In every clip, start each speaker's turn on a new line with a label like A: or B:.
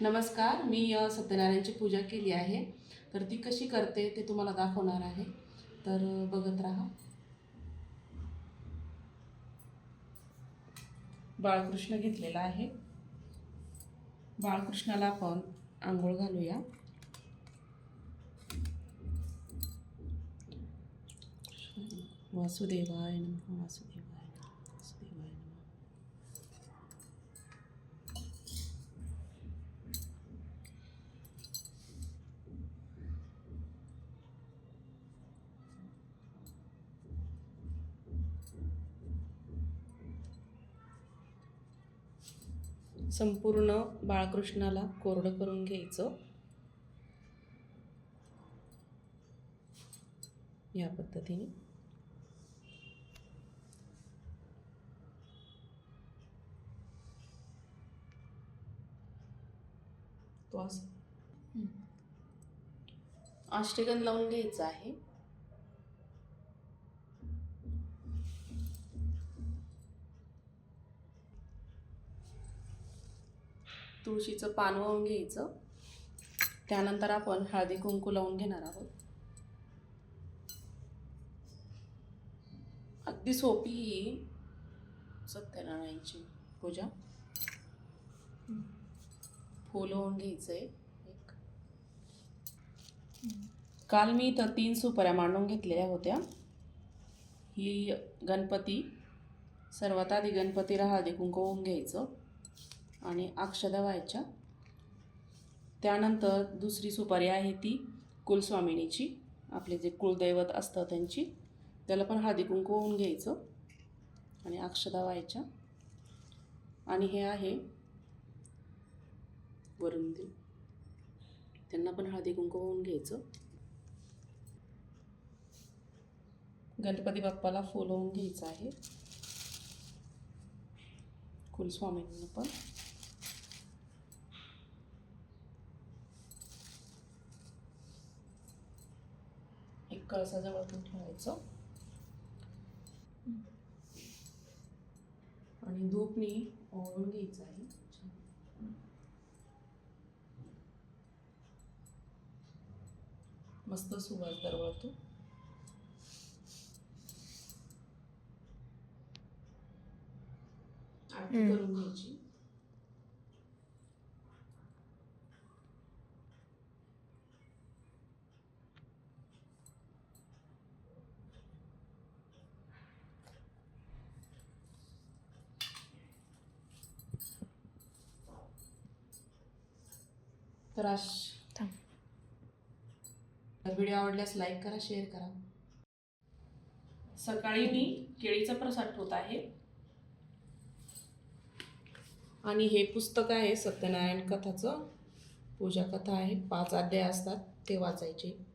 A: नमस्कार मी सत्यनारायणची पूजा केली आहे. तर ती कशी करते ते तुम्हाला दाखवणार आहे. तर बघत राहा. बाळकृष्ण घेतलेला आहे. बाळकृष्णाला आपण आंघोळ घालूया. वासुदेवाय वासुदेवा संपूर्ण बाळकृष्णाला कोरडं करून घ्यायचं. या पद्धतीने. तो असं. अष्टगंध लावून घ्यायचं आहे. तुळशीचं पान वळून घ्यायचं. त्यानंतर आपण हळदी कुंकू लावून घेणार आहोत. अगदी सोपी ही सत्यनारायणची पूजा. फूल होऊन घ्यायचं आहे एक. काल मी इथं तीन सुपाऱ्या मांडून घेतलेल्या होत्या. ही गणपती सर्वात आधी गणपतीला हळदी कुंकू होऊन घ्यायचं. आणि अक्षदा व्हायच्या. त्यानंतर दुसरी सुपारी आहे ती कुलस्वामिनीची. आपले जे कुलदैवत असतं त्यांची त्याला पण हळदी कुंकू होऊन घ्यायचं. आणि अक्षदा व्हायच्या. आणि हे आहे वरून देव. त्यांना पण हळदी कुंकू होऊन घ्यायचं. गणपती बाप्पाला फुल होऊन घ्यायचं आहे. कुलस्वामींना पण. कळसाजवळ पण ठेवायचं. आणि धूपनी ओळून घ्यायचं आहे. मस्त सुवास दरवळतो. आरती. करून घ्यायची. तर
B: थांब.
A: व्हिडिओ आवडल्यास लाईक करा शेअर करा. सकाळी मी केळीचा प्रसाद ठेवत आहे. आणि हे पुस्तक आहे सत्यनारायण कथाचं. पूजा कथा आहे. पाच अध्याय असतात ते वाचायचे.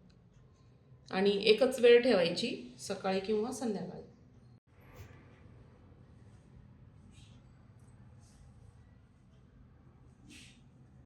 A: आणि एकच वेळ ठेवायची सकाळी किंवा संध्याकाळी.